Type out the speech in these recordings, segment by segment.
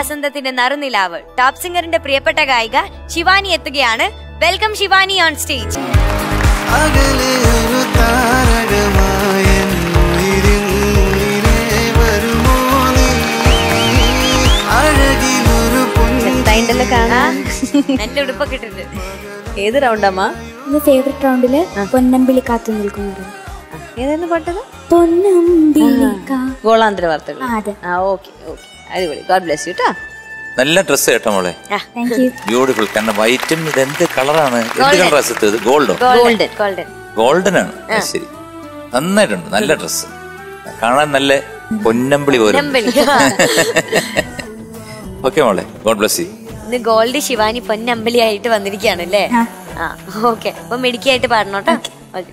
വസന്തത്തിന്റെ നറുനിലാവ് top സിംഗറിന്റെ പ്രിയപ്പെട്ട ഗായിക ശിവാനി എത്തുകയാണ് വെൽക്കം ശിവാനി ഓൺ സ്റ്റേജ് നല്ല ഉടുപ്പൊക്കെ ഇട്ടിട്ടുണ്ട് ഏത് റൗണ്ടമ്മ എന്റെ ഫേവറേറ്റ് റൗണ്ടില് പൊന്നമ്പിളി കാത്തു നിൽക്കുന്നത് ഏതായിരുന്നു പാട്ടത് പൊന്നമ്പിളി ഗോളാന്തര വാർത്തകൾ ആ ഓക്കെ ഓക്കെ അടിപൊളി ഗോഡ് ബ്ലെസ് യു നല്ല ഡ്രസ് കേട്ടോ മോളെ ബ്യൂട്ടിഫുൾ കാരണം വൈറ്റും ഇത് എന്ത് കളറാണ് എന്ത് കളർ സെറ്റ് ഇത് ഗോൾഡോ ഗോൾഡൻ ആണ് ശരി നന്നായിട്ടുണ്ട് നല്ല ഡ്രസ് കാണാൻ നല്ല പൊന്നമ്പിളി പോലെ ഓക്കെ മോളെ ഗോഡ് ബ്ലസ് യു ഇന്ന് ഗോൾഡ് ശിവാനി പൊന്നമ്പിളി ആയിട്ട് വന്നിരിക്കുകയാണ് അല്ലേ ഓക്കെ അപ്പൊ ആയിട്ട് പാടണോട്ടോ ഓക്കെ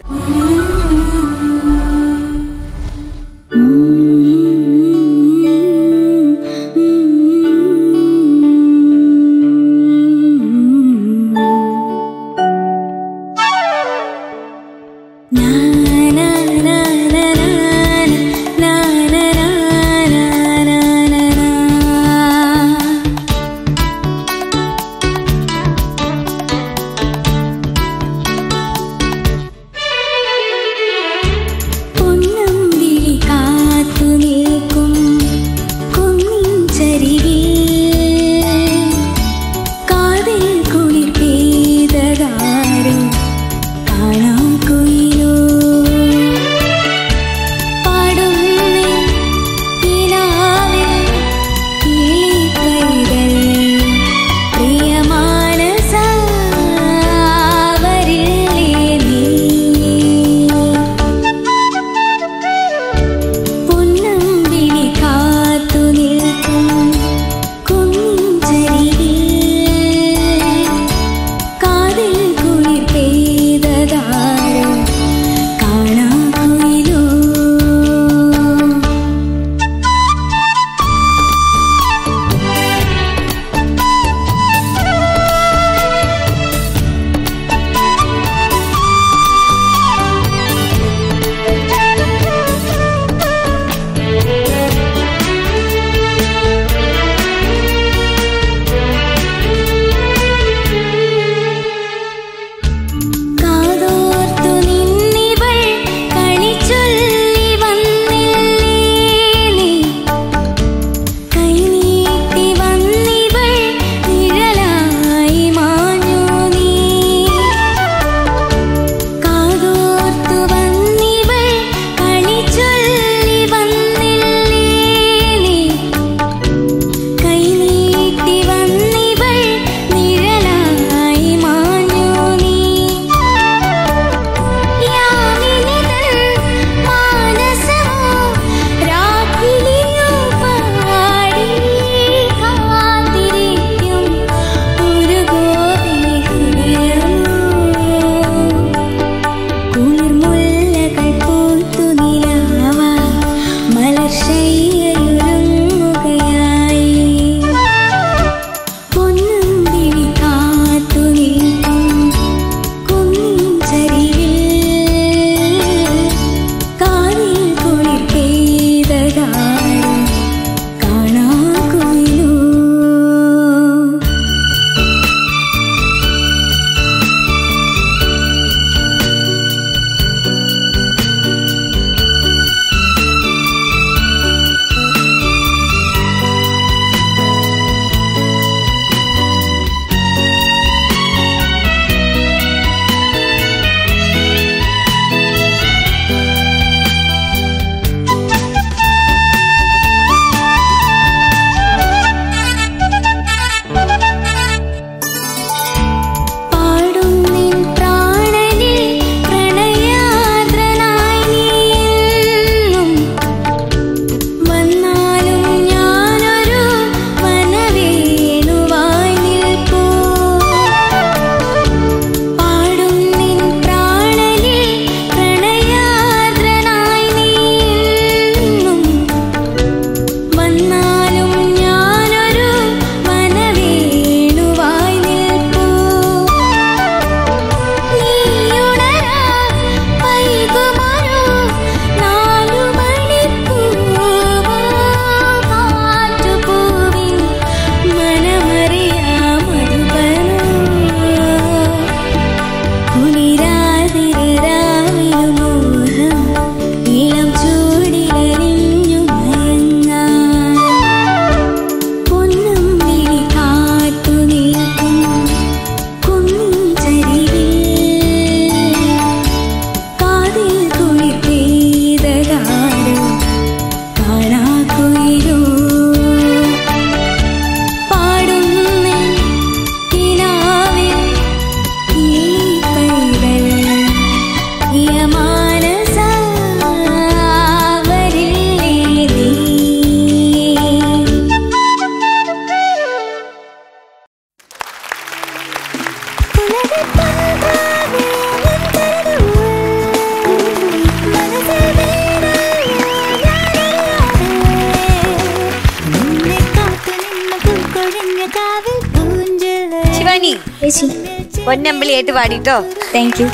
കേട്ട് പാടിട്ടോ താങ്ക് യു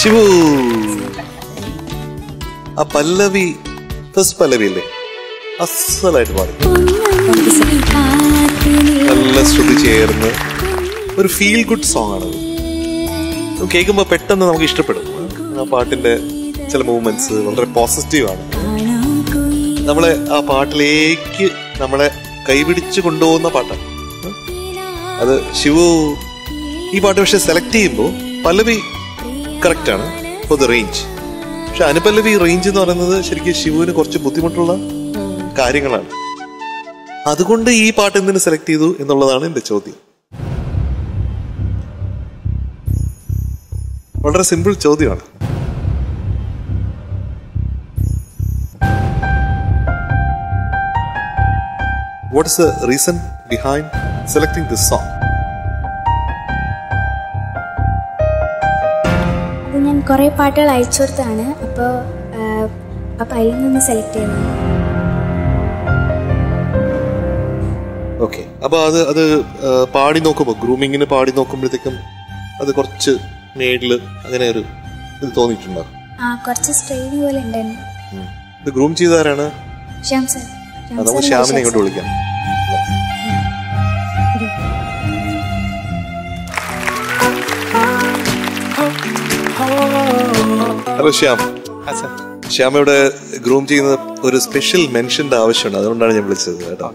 ശിവു ആ പല്ലവി പല്ലവി അല്ലേ അസലായിട്ട് പാടി നല്ല ശ്രുതി ചേർന്ന് ഒരു ഫീൽ ഗുഡ് സോങ് ആണത് കേൾക്കുമ്പോ പെട്ടെന്ന് നമുക്ക് ഇഷ്ടപ്പെടും ആ പാട്ടിന്റെ ചില മൂവ്മെന്റ്സ് വളരെ പോസിറ്റീവ് ആണ് നമ്മളെ ആ പാട്ടിലേക്ക് നമ്മളെ കൈപിടിച്ച് കൊണ്ടുപോകുന്ന പാട്ടാണ് അത് ശിവു ഈ പാട്ട് പക്ഷെ സെലക്ട് ചെയ്യുമ്പോൾ പല്ലവി കറക്റ്റ് ആണ് ഫോർ ദ റേഞ്ച് പക്ഷെ അനുപല്ലവി റേഞ്ച് എന്ന് പറയുന്നത് ശരിക്കും ശിവുവിന് കുറച്ച് ബുദ്ധിമുട്ടുള്ള കാര്യങ്ങളാണ് അതുകൊണ്ട് ഈ പാട്ട് എന്തിനു സെലക്ട് ചെയ്തു എന്നുള്ളതാണ് എന്റെ ചോദ്യം വളരെ സിമ്പിൾ ചോദ്യമാണ് what the reason behind selecting this song കുറെ പാട്ടുകൾ അയച്ചു കൊടുത്താണ് അപ്പോ അപ്പൊ അതിൽ നിന്ന് സെലക്ട് ചെയ്യുന്നത് ഓക്കെ അപ്പൊ അത് അത് പാടി നോക്കുമ്പോ ഗ്രൂമിങ്ങിന് പാടി നോക്കുമ്പോഴത്തേക്കും അത് കുറച്ച് മേഡില് അങ്ങനെ ഒരു ഇത് തോന്നിയിട്ടുണ്ടോ ആ കുറച്ച് സ്ട്രെയിൻ പോലെ ഉണ്ടായിരുന്നു ഇത് ഗ്രൂം ചെയ്താരാണ് ശ്യാം സർ നമുക്ക് ശ്യാമിനെ കൊണ്ട് വിളിക്കാം ഹലോ ശ്യാം ശ്യാം ഇവിടെ ഗ്രൂം ചെയ്യുന്ന ഒരു സ്പെഷ്യൽ മെൻഷൻ്റെ ആവശ്യമാണ് അതുകൊണ്ടാണ് ഞാൻ വിളിച്ചത് കേട്ടോ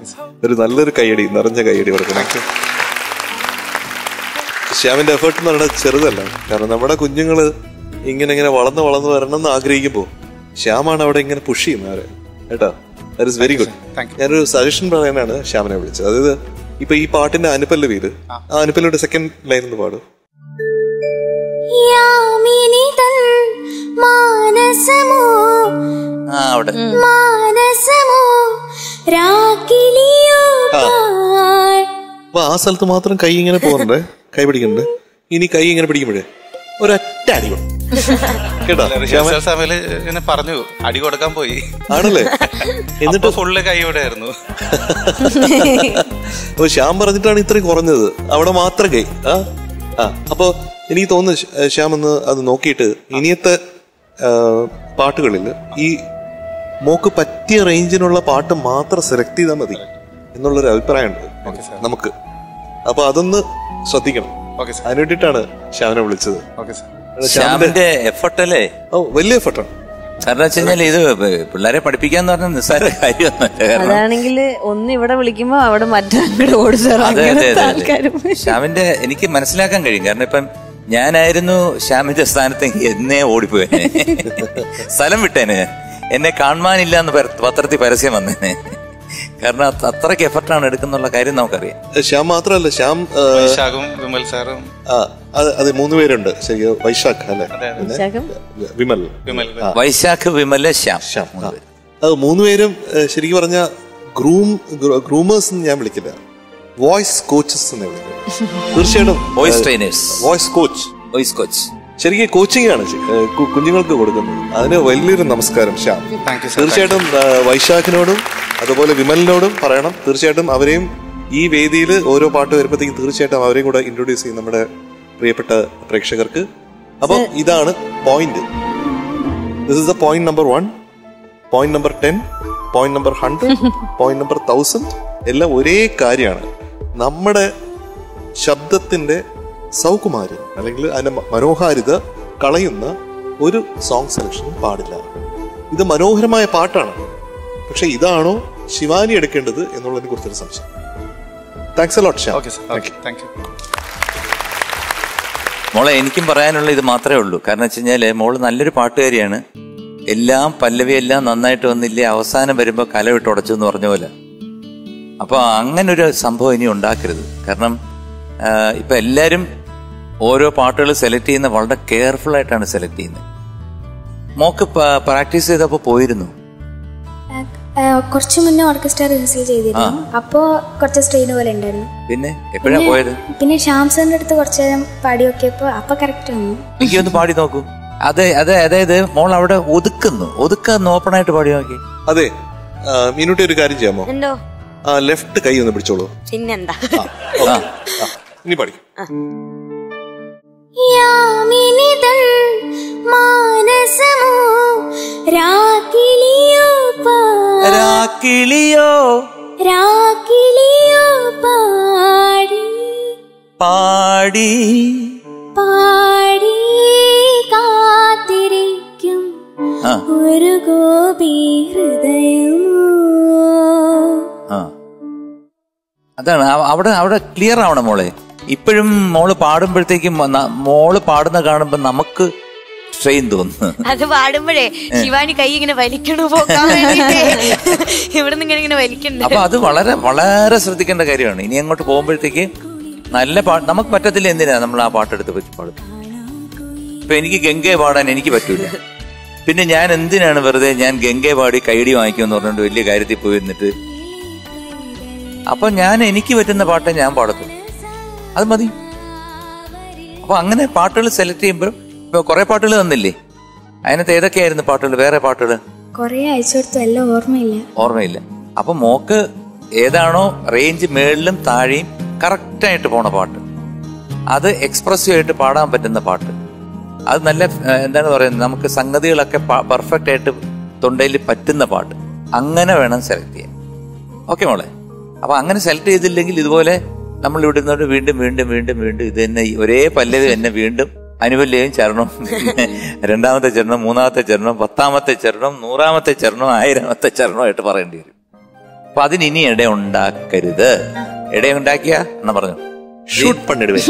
ഒരു നല്ലൊരു കൈയടി നിറഞ്ഞ കൈയടി കൊടുക്കണം ശ്യാമിന്റെ എഫേർട്ട് എന്ന് പറയുന്നത് ചെറുതല്ല കാരണം നമ്മുടെ കുഞ്ഞുങ്ങൾ ഇങ്ങനെ ഇങ്ങനെ വളർന്ന് വളർന്ന് വരണം എന്ന് ആഗ്രഹിക്കുമ്പോൾ ശ്യാമാണ് അവിടെ ഇങ്ങനെ പുഷ് ചെയ്യുന്നത് കേട്ടോ ദാറ്റ് ഇസ് വെരി ഗുഡ് ഞാനൊരു സജഷൻ പറയാനാണ് ശ്യാമിനെ വിളിച്ചത് അതായത് ഇപ്പൊ ഈ പാട്ടിന്റെ വീട് ആ അനുപല്ലയുടെ സെക്കൻഡ് ലൈൻ ഒന്ന് പാടും മാനസമോ അവിടെ മാനസമോ രാക്കിലിയോ അപ്പൊ ആ സ്ഥലത്ത് മാത്രം കൈ ഇങ്ങനെ പോകുന്നുണ്ട് കൈ പിടിക്കുന്നുണ്ട് ഇനി കൈ ഇങ്ങനെ പിടിക്കുമ്പോഴേ ഒരൊറ്റ അടി സഭയില് ഇങ്ങനെ പറഞ്ഞു അടി കൊടുക്കാൻ പോയി ആണല്ലേ എന്നിട്ട് ഫുള്ള് കൈയോടെ ആയിരുന്നു അപ്പൊ ശ്യാം പറഞ്ഞിട്ടാണ് ഇത്രയും കുറഞ്ഞത് അവിടെ മാത്രം കൈ ആ അപ്പൊ എനിക്ക് തോന്നുന്നു ശ്യാം ഒന്ന് അത് നോക്കിയിട്ട് ഇനിയത്തെ പാട്ടുകളിൽ ഈ മോക്ക് പറ്റിയ റേഞ്ചിനുള്ള പാട്ട് മാത്രം സെലക്ട് ചെയ്താൽ മതി എന്നുള്ളൊരു അഭിപ്രായമുണ്ട് നമുക്ക് അപ്പൊ അതൊന്ന് ശ്രദ്ധിക്കണം അതിനു വേണ്ടിയിട്ടാണ് ശ്യാമിനെ വിളിച്ചത് ശ്യാമിന്റെ എഫർട്ട് അല്ലേ ഓ വലിയ എഫർട്ടാണ് കാരണം വെച്ച് ഇത് പിള്ളേരെ പഠിപ്പിക്കാന്ന് പറഞ്ഞ നിസ്സാര കാര്യമൊന്നുമല്ല അതാണെങ്കിൽ ഒന്ന് ഇവിടെ വിളിക്കുമ്പോ അവിടെ മറ്റേ ശ്യാമിന്റെ എനിക്ക് മനസ്സിലാക്കാൻ കഴിയും കാരണം ഇപ്പം ഞാനായിരുന്നു ശ്യാമിന്റെ സ്ഥാനത്തേക്ക് എന്നേ ഓടിപ്പോയേനെ സ്ഥലം വിട്ടേനെ എന്നെ കാണുവാനില്ല എന്ന് പത്രത്തിൽ പരസ്യം വന്നേനെ കാരണം അത്രയ്ക്ക് എഫർട്ടാണ് എടുക്കുന്നുള്ള കാര്യം നമുക്കറിയാം ശ്യാം മാത്രമല്ല ശ്യാം വൈശാഖും വിമൽ സാറും അതെ മൂന്ന് പേരുണ്ട് വൈശാഖ് അല്ലെ വിമൽ വിമൽ വൈശാഖ് വിമൽ ശ്യാം ശ്യാം അത് മൂന്ന് പേരും ശരിക്കും പറഞ്ഞ ഗ്രൂം ഗ്രൂമേഴ്സ് ഞാൻ വിളിക്കില്ല വോയിസ് കോച്ചസ് എന്ന് വിളിക്കും തീർച്ചയായിട്ടും voice trainers voice coach voice coach ശരിക്കും കോച്ചിങ് ആണ് കുഞ്ഞുങ്ങൾക്ക് കൊടുക്കുന്നത് അതിന് വലിയൊരു നമസ്കാരം ശ്യാം തീർച്ചയായിട്ടും വൈശാഖിനോടും അതുപോലെ വിമലിനോടും പറയണം തീർച്ചയായിട്ടും അവരെയും ഈ വേദിയിൽ ഓരോ പാട്ട് വരുമ്പോഴത്തേക്കും തീർച്ചയായിട്ടും അവരെയും കൂടെ ഇൻട്രൊഡ്യൂസ് ചെയ്യും നമ്മുടെ പ്രിയപ്പെട്ട പ്രേക്ഷകർക്ക് അപ്പം ഇതാണ് point this is the point number one point number ten point number hundred point number thousand എല്ലാം ഒരേ കാര്യമാണ് നമ്മുടെ ശബ്ദത്തിൻ്റെ സൗകുമാര്യം അല്ലെങ്കിൽ അതിൻ്റെ മനോഹാരിത കളയുന്ന ഒരു സോങ് സെലക്ഷൻ പാടില്ല ഇത് മനോഹരമായ പാട്ടാണ് പക്ഷെ ഇതാണോ ശിവാനി എടുക്കേണ്ടത് എന്നുള്ളതിനെ കുറിച്ചൊരു സംശയം thanks a lot Shah okay sir okay thank you മോളെ എനിക്കും പറയാനുള്ള ഇത് മാത്രമേ ഉള്ളൂ കാരണം വെച്ച് കഴിഞ്ഞാല് മോൾ നല്ലൊരു പാട്ടുകാരിയാണ് എല്ലാം പല്ലവിയെല്ലാം നന്നായിട്ട് വന്നില്ലേ അവസാനം വരുമ്പോൾ കല വിട്ടുടച്ചു എന്ന് പറഞ്ഞ പോലെ അപ്പോൾ അങ്ങനൊരു സംഭവം ഇനി ഉണ്ടാക്കരുത് കാരണം ഇപ്പം എല്ലാവരും ഓരോ പാട്ടുകൾ സെലക്ട് ചെയ്യുന്ന വളരെ കെയർഫുൾ ആയിട്ടാണ് സെലക്ട് ചെയ്യുന്നത് മോക്ക് പ്രാക്ടീസ് ചെയ്തപ്പോൾ പോയിരുന്നു കുറച്ച് മുന്നേ ഓർക്കസ്ട്ര റിഹേഴ്സൽ ചെയ്തിരുന്നു അപ്പോ കുറച്ച് സ്ട്രെയിൻ പോലെ ഉണ്ടായിരുന്നു പിന്നെ എപ്പോഴാ പോയത് പിന്നെ ഷാംസന്റെ അടുത്ത് കുറച്ച് നേരം പാടി നോക്കിയപ്പോ അപ്പൊ കറക്റ്റ് വന്നു എനിക്ക് ഒന്ന് പാടി നോക്കൂ അതെ അതെ അതായത് മോൾ അവിടെ ഒതുക്കുന്നു ഒതുക്കാൻ ഓപ്പൺ ആയിട്ട് പാടി നോക്കി അതെ മീനുട്ടി ഒരു കാര്യം ചെയ്യാമോ എന്തോ ലെഫ്റ്റ് കൈ ഒന്ന് പിടിച്ചോളൂ പിന്നെന്താ ഇനി പഠിക്കും രാക്കിളിയോ രാക്കിളിയോ പാടി പാടി അതാണ് അവിടെ അവിടെ ക്ലിയർ ആവണം മോളെ ഇപ്പോഴും മോള് പാടുമ്പോഴത്തേക്കും മോള് പാടുന്ന കാണുമ്പോൾ നമുക്ക് സ്ട്രെയിൻ അത് പാടുമ്പോഴേ ശിവാനി കൈ ഇങ്ങനെ വലിക്കണു ഇവിടെ ഇങ്ങനെ ഇങ്ങനെ വലിക്കണ്ട അപ്പൊ അത് വളരെ വളരെ ശ്രദ്ധിക്കേണ്ട കാര്യമാണ് ഇനി അങ്ങോട്ട് പോകുമ്പോഴത്തേക്ക് നല്ല പാട്ട് നമുക്ക് പറ്റത്തില്ല എന്തിനാ നമ്മൾ ആ പാട്ടെടുത്ത് വെച്ച് പാടും ഇപ്പൊ എനിക്ക് ഗംഗയെ പാടാൻ എനിക്ക് പറ്റൂല പിന്നെ ഞാൻ എന്തിനാണ് വെറുതെ ഞാൻ ഗംഗയെ പാടി കൈഡി വാങ്ങിക്കുമെന്ന് പറഞ്ഞുകൊണ്ട് വലിയ കാര്യത്തിൽ പോയി നിന്നിട്ട് അപ്പൊ ഞാൻ എനിക്ക് പറ്റുന്ന പാട്ടേ ഞാൻ പാടത്തുള്ളൂ അത് മതി അപ്പൊ അങ്ങനെ പാട്ടുകൾ സെലക്ട് ചെയ്യുമ്പോൾ ഇപ്പൊ കുറെ പാട്ടുകൾ തന്നില്ലേ അതിനകത്ത് ഏതൊക്കെയായിരുന്നു പാട്ടുകൾ വേറെ പാട്ടുകൾ എല്ലാം ഓർമ്മയില്ല ഓർമ്മയില്ല അപ്പൊ മോക്ക് ഏതാണോ റേഞ്ച് മേളിലും താഴെയും കറക്റ്റ് ആയിട്ട് പോണ പാട്ട് അത് എക്സ്പ്രസീവ് ആയിട്ട് പാടാൻ പറ്റുന്ന പാട്ട് അത് നല്ല എന്താണ് പറയുന്നത് നമുക്ക് സംഗതികളൊക്കെ പെർഫെക്റ്റ് ആയിട്ട് തൊണ്ടയിൽ പറ്റുന്ന പാട്ട് അങ്ങനെ വേണം സെലക്ട് ചെയ്യാൻ ഓക്കെ മോളെ അപ്പോൾ അങ്ങനെ സെലക്ട് ചെയ്തില്ലെങ്കിൽ ഇതുപോലെ നമ്മൾ ഇവിടുന്നോട്ട് വീണ്ടും വീണ്ടും വീണ്ടും വീണ്ടും ഇത് തന്നെ ഒരേ പല്ലവി തന്നെ വീണ്ടും അനുപല്യം ചരണം രണ്ടാമത്തെ ചരണം മൂന്നാമത്തെ ചരണം പത്താമത്തെ ചരണം നൂറാമത്തെ ചരണം ചരണം ആയിട്ട് പറയേണ്ടി വരും അപ്പൊ അതിനി ഇട ഉണ്ടാക്കരുത് ഇട ഉണ്ടാക്കിയ എന്നാ പറഞ്ഞു ഷൂട്ട് പണിടുവേ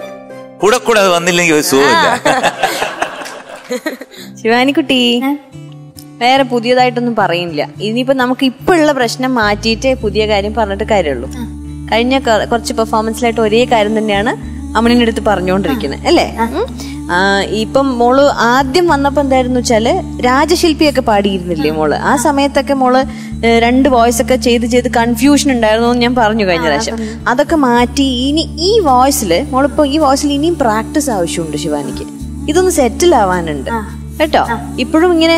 കൂടെ കൂടെ അത് വന്നില്ലെങ്കിൽ ഒരു സുഖമില്ല ശിവാനിക്കുട്ടി വേറെ പുതിയതായിട്ടൊന്നും പറയുന്നില്ല ഇനിയിപ്പോ നമുക്ക് ഇപ്പൊ ഉള്ള പ്രശ്നം മാറ്റിയിട്ട് പുതിയ കാര്യം പറഞ്ഞിട്ട് കാര്യമുള്ളൂ കഴിഞ്ഞ കുറച്ച് പെർഫോമൻസിലായിട്ട് ഒരേ കാര്യം തന്നെയാണ് അമ്മണിന്റെ അടുത്ത് പറഞ്ഞുകൊണ്ടിരിക്കുന്നത് അല്ലേ ഇപ്പം മോള് ആദ്യം വന്നപ്പോ എന്തായിരുന്നു വെച്ചാല് രാജശില്പിയൊക്കെ പാടിയിരുന്നില്ലേ മോള് ആ സമയത്തൊക്കെ മോള് രണ്ട് വോയിസ് ഒക്കെ ചെയ്ത് ചെയ്ത് കൺഫ്യൂഷൻ ഉണ്ടായിരുന്നു എന്ന് ഞാൻ പറഞ്ഞു കഴിഞ്ഞ പ്രാവശ്യം അതൊക്കെ മാറ്റി ഇനി ഈ വോയിസിൽ മോളിപ്പോ ഈ വോയിസിൽ ഇനിയും പ്രാക്ടീസ് ആവശ്യമുണ്ട് ശിവാനിക്ക് ഇതൊന്ന് സെറ്റിൽ ആവാനുണ്ട് കേട്ടോ ഇപ്പോഴും ഇങ്ങനെ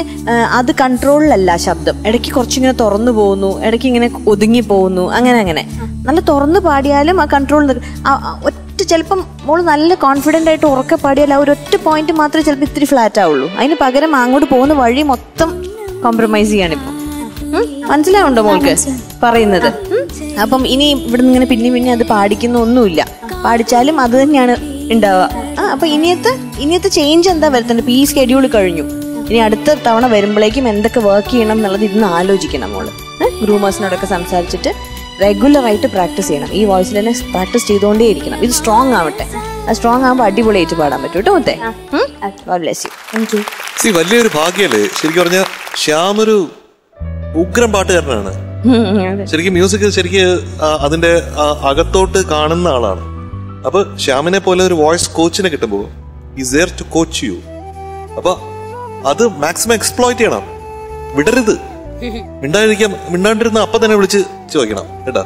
അത് കൺട്രോളിലല്ല ശബ്ദം ഇടയ്ക്ക് കുറച്ചിങ്ങനെ തുറന്നു പോകുന്നു ഇടയ്ക്ക് ഇങ്ങനെ ഒതുങ്ങി പോകുന്നു അങ്ങനെ അങ്ങനെ നല്ല തുറന്നു പാടിയാലും ആ കൺട്രോൾ ഒറ്റ ചിലപ്പം മോൾ നല്ല കോൺഫിഡൻ്റ് ആയിട്ട് ഉറക്കെ പാടിയാൽ ആ ഒരു ഒറ്റ പോയിന്റ് മാത്രമേ ചിലപ്പോൾ ഇത്തിരി ഫ്ലാറ്റ് ആവുള്ളൂ അതിന് പകരം അങ്ങോട്ട് പോകുന്ന വഴി മൊത്തം കോംപ്രമൈസ് ഇപ്പം മനസ്സിലാവുണ്ടോ മോൾക്ക് പറയുന്നത് അപ്പം ഇനി ഇവിടെ നിന്ന് ഇങ്ങനെ പിന്നെയും പിന്നെ അത് പാടിക്കുന്ന ഒന്നുമില്ല പാടിച്ചാലും അത് തന്നെയാണ് ഉണ്ടാവുക ആ അപ്പൊ ഇനിയത്തെ ഇനിയത്തെ ചേഞ്ച് എന്താ ഇപ്പൊ ഈ സ്കെഡ്യൂൾ കഴിഞ്ഞു ഇനി അടുത്ത തവണ വരുമ്പോഴേക്കും എന്തൊക്കെ വർക്ക് ചെയ്യണം എന്നുള്ളത് ഇന്ന് ആലോചിക്കണം നമ്മൾ ഗ്രൂമേഴ്സിനോടൊക്കെ സംസാരിച്ചിട്ട് റെഗുലറായിട്ട് പ്രാക്ടീസ് ചെയ്യണം ഈ വോയിസിൽ തന്നെ പ്രാക്ടീസ് ചെയ്തുകൊണ്ടേ ഇരിക്കണം ഇത് സ്ട്രോങ് ആവട്ടെ ആ സ്ട്രോങ് ആകുമ്പോൾ അടിപൊളിയായിട്ട് പാടാൻ പറ്റും കേട്ടോ മുത്തേ സി വലിയൊരു ഭാഗ്യല്ലേ ശരിക്കും പറഞ്ഞാൽ ശ്യാം ഒരു ഉഗ്രം പാട്ടുകാരനാണ് ശരിക്കും മ്യൂസിക് ശരിക്കും അതിന്റെ അകത്തോട്ട് കാണുന്ന ആളാണ് അപ്പോൾ ശ്യാമിനെ പോലെ ഒരു വോയിസ് കോച്ചിനെ കിട്ടുമ്പോൾ is here to coach you അപ്പോൾ അത് മാക്സിമം എക്സ്പ്ലോയിറ്റ് ചെയ്യണം വിടരുത് മിണ്ടാതിരിക്കാൻ മിണ്ടാണ്ടിരുന്ന അപ്പൊ തന്നെ വിളിച്ച് ചോദിക്കണം കേട്ടാ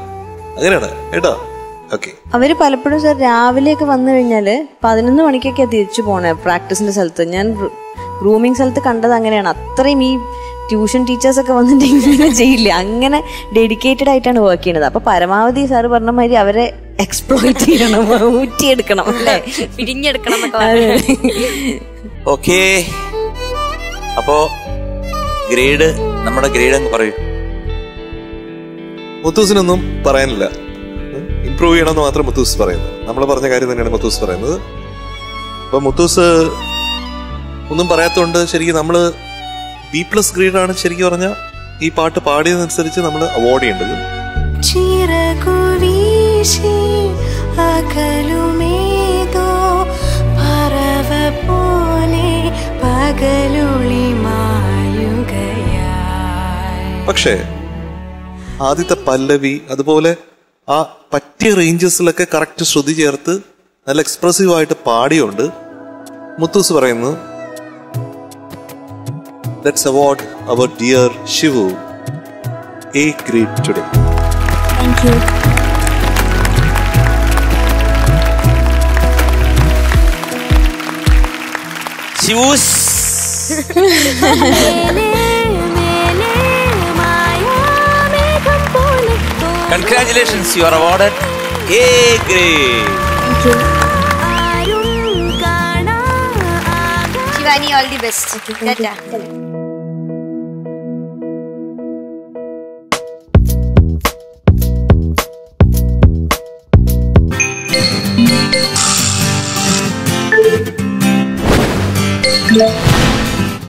അങ്ങനെയാണ് കേട്ടാ അവര് പലപ്പോഴും സാർ രാവിലെയൊക്കെ വന്നു കഴിഞ്ഞാല് പതിനൊന്ന് മണിക്കൊക്കെ തിരിച്ചു പോണേ പ്രാക്ടീസിന്റെ സ്ഥലത്ത് ഞാൻ ഗ്രൂമിങ് സ്ഥലത്ത് കണ്ടത് അങ്ങനെയാണ് അത്രയും ഈ ട്യൂഷൻ ടീച്ചേഴ്സ് ഒക്കെ വന്നിട്ട് ചെയ്യില്ല അങ്ങനെ ഡെഡിക്കേറ്റഡ് ആയിട്ടാണ് വർക്ക് ചെയ്യുന്നത് അപ്പൊ പരമാവധി സാർ പറഞ്ഞ മാതിരി അവരെ എക്സ്പ്ലോയിറ്റ് ചെയ്യണം ഊറ്റിയെടുക്കണം അല്ലേ പിരിഞ്ഞെടുക്കണം ഓക്കെ അപ്പോ ഗ്രേഡ് നമ്മുടെ ഗ്രേഡ് അങ്ങ് പറയൂ മുത്തൂസിനൊന്നും പറയാനില്ല ഇമ്പ്രൂവ് ചെയ്യണമെന്ന് മാത്രം മുത്തൂസ് പറയുന്നത് നമ്മൾ പറഞ്ഞ കാര്യം തന്നെയാണ് മുത്തൂസ് പറയുന്നത് അപ്പൊ മുത്തൂസ് ഒന്നും പറയാത്തതുകൊണ്ട് ശരിക്കും നമ്മൾ ബി പ്ലസ് ആണ് ശരിക്കും പറഞ്ഞ ഈ പാട്ട് പാടിയതനുസരിച്ച് നമ്മൾ അവാർഡ് ചെയ്യേണ്ടത് പക്ഷേ ആദ്യത്തെ പല്ലവി അതുപോലെ ആ പറ്റിയ റേഞ്ചസിലൊക്കെ കറക്റ്റ് ശ്രുതി ചേർത്ത് നല്ല എക്സ്പ്രസീവായിട്ട് പാടിയുണ്ട് മുത്തൂസ് പറയുന്നു let's award our dear Shivu a great today thank you Congratulations, you are awarded A grade. Thank you. Shivani, all the best. Okay, thank you.